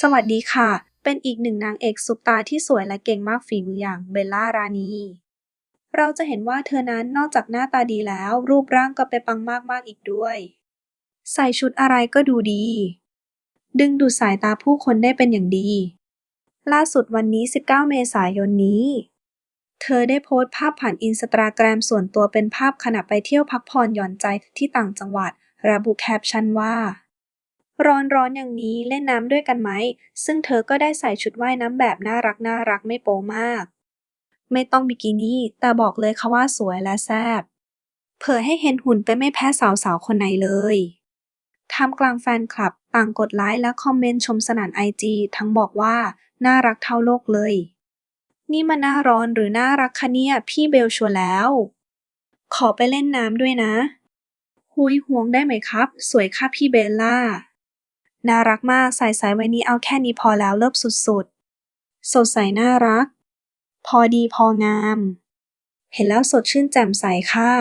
สวัสดีค่ะ เป็นอีกหนึ่งนางเอกซุปตาที่สวยและเก่งมากฝีมืออย่างเบลล่ารานีเราจะเห็นว่าเธอนั้นนอกจากหน้าตาดีแล้ว รูปร่างก็ไปปังมากๆอีกด้วย ใส่ชุดอะไรก็ดูดี ดึงดูดสายตาผู้คนได้เป็นอย่างดี ล่าสุดวันนี้ 19 เมษายนนี้ เธอได้โพสต์ภาพผ่านอินสตาแกรมส่วนตัวเป็นภาพขณะไปเที่ยวพักผ่อนหย่อนใจที่ต่างจังหวัด ระบุแคปชั่นว่า ร้อนร้อนๆอย่างนี้เล่นน้ำด้วยกันไหม ซึ่งเธอก็ได้ใส่ชุดว่ายน้ำแบบน่ารักน่ารักไม่โป๊มาก ไม่ต้องบิกินี่ แต่บอกเลยค่ะว่าสวยและแซ่บเผยให้เห็นหุ่นไปไม่แพ้สาวๆคนไหนเลยท่ามกลางแฟนคลับ ต่างกดไลค์และคอมเมนต์ชมสนันไอจีทั้งบอกว่า น่ารักเท่าโลกเลย นี่มันหน้าร้อนหรือน่ารักคะเนี่ย พี่เบลชัวร์แล้ว ขอไปเล่นน้ำด้วยนะ หุยห่วงได้ไหมครับ สวยค่ะพี่เบลล่า น่ารักมากใส่สายวันนี้เอาแค่นี้พอแล้วเลิบสุดๆ สดใสน่ารัก พอดีพองาม เห็นแล้วสดชื่นแจ่มใสค่ะ